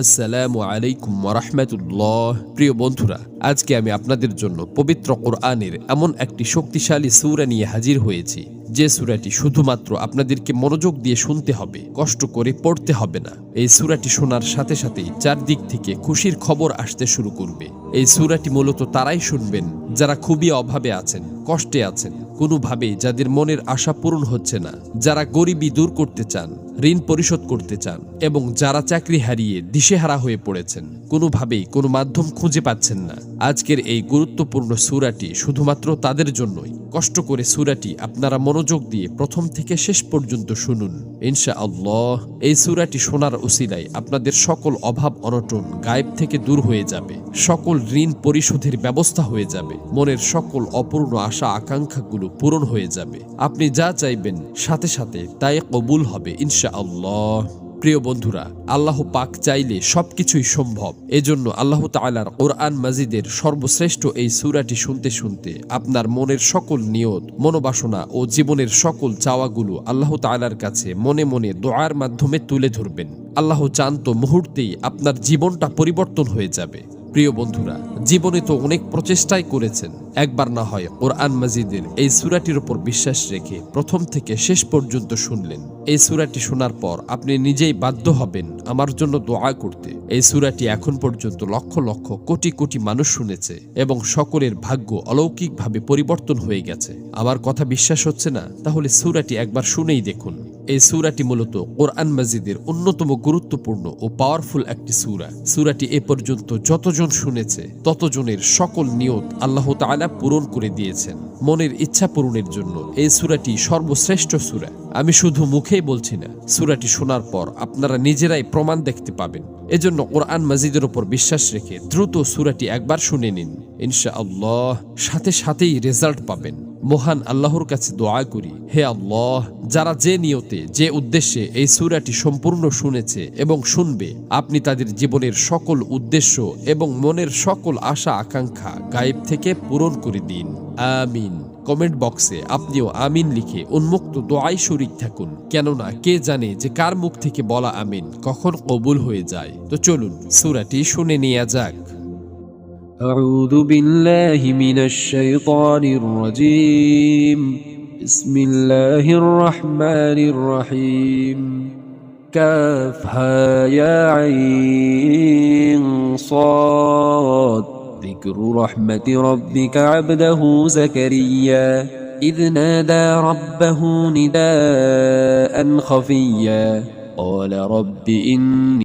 আসসালামু আলাইকুম রহমতুল্লাহ প্রিয় বন্ধুরা, আজকে আমি আপনাদের জন্য পবিত্র কোরআনের এমন একটি শক্তিশালী সূরা নিয়ে হাজির হয়েছি। যে সূরাটি শুধুমাত্র আপনাদেরকে মনোযোগ দিয়ে শুনতে হবে, কষ্ট করে পড়তে হবে না। এই সূরাটি শোনার সাথে সাথেই চারদিক থেকে খুশির খবর আসতে শুরু করবে। এই সূরাটি মূলত তারাই শুনবেন যারা খুবই অভাবে আছেন, কষ্টে আছেন, কোনোভাবেই যাদের মনের আশা পূরণ হচ্ছে না, যারা গরিবী দূর করতে চান, ঋণ পরিশোধ করতে চান এবং যারা চাকরি হারিয়ে দিশেহারা হয়ে পড়েছেন, কোনোভাবেই কোনো মাধ্যম খুঁজে পাচ্ছেন না। আজকের এই গুরুত্বপূর্ণ সুরাটি শুধুমাত্র তাদের জন্যই। কষ্ট করে সুরাটি আপনারা মনোযোগ দিয়ে প্রথম থেকে শেষ পর্যন্ত শুনুন। ইনশা আল্লাহ এই সুরাটি শোনার উসিলায় আপনাদের সকল অভাব অনটন গায়েব থেকে দূর হয়ে যাবে। সকল ঋণ পরিশোধের ব্যবস্থা হয়ে যাবে। মনের সকল অপূর্ণ আশা আকাঙ্ক্ষাগুলো পূরণ হয়ে যাবে। আপনি যা চাইবেন সাথে সাথে তাই কবুল হবে ইনশা আল্লাহ প্রিয় বন্ধুরা, আল্লাহ পাক চাইলে সব কিছুই সম্ভব। এজন্য আল্লাহ তালার কোরআন মাজিদের সর্বশ্রেষ্ঠ এই সুরাটি শুনতে শুনতে আপনার মনের সকল নিয়ত, মনোবাসনা ও জীবনের সকল চাওয়াগুলো আল্লাহ তালার কাছে মনে মনে দোয়ার মাধ্যমে তুলে ধরবেন। আল্লাহ চান তো মুহূর্তেই আপনার জীবনটা পরিবর্তন হয়ে যাবে। প্রিয় বন্ধুরা, জীবনে তো অনেক প্রচেষ্টাই করেছেন। একবার না হয় কোরআন মাজিদের এই সুরাটির উপর বিশ্বাস রেখে প্রথম থেকে শেষ পর্যন্ত শুনলেন। এই সুরাটি শোনার পর আপনি নিজেই বাধ্য হবেন আমার জন্য দোয়া করতে। এই সুরাটি এখন পর্যন্ত লক্ষ লক্ষ কোটি কোটি মানুষ শুনেছে এবং সকলের ভাগ্য অলৌকিকভাবে পরিবর্তন হয়ে গেছে। আমার কথা বিশ্বাস হচ্ছে না? তাহলে সুরাটি একবার শুনেই দেখুন। এই সুরাটি মূলত কোরআন মাজিদের অন্যতম গুরুত্বপূর্ণ ও পাওয়ারফুল একটি সুরা। সুরাটি এ পর্যন্ত যতজন শুনেছে, ততজনের সকল নিয়ত আল্লাহ তাআলা পূরণ করে দিয়েছেন। মনের ইচ্ছা পূরণের জন্য এই সুরাটি সর্বশ্রেষ্ঠ সুরা। আমি শুধু মুখেই বলছি না, সুরাটি শোনার পর আপনারা নিজেরাই প্রমাণ দেখতে পাবেন। এজন্য কোরআন মাজিদের উপর বিশ্বাস রেখে দ্রুত সুরাটি একবার শুনে নিন। ইনশা আল্লাহ সাথে সাথেই রেজাল্ট পাবেন। মহান আল্লাহর কাছে দোয়া করি। হে আল্লাহ, যারা যে নিয়তে, যে উদ্দেশ্যে এই সুরাটি সম্পূর্ণ শুনেছে এবং শুনবে, আপনি তাদের জীবনের সকল উদ্দেশ্য এবং মনের সকল আশা, আকাঙ্ক্ষা গায়েব থেকে পূরণ করে দিন। আমিন। কমেন্ট বক্সে আপনিও আমিন লিখে উন্মুক্ত দোয়াই শরিক থাকুন। কেননা কে জানে যে কার মুখ থেকে বলা আমিন কখন কবুল হয়ে যায়। তো চলুন সুরাটি শুনে নেওয়া যাক। أعوذ بالله من الشيطان الرجيم. بسم الله الرحمن الرحيم. كافها يا عين صاد. ذكر رحمة ربك عبده زكريا. إذ نادى ربه نداء خفيا. قال رب إني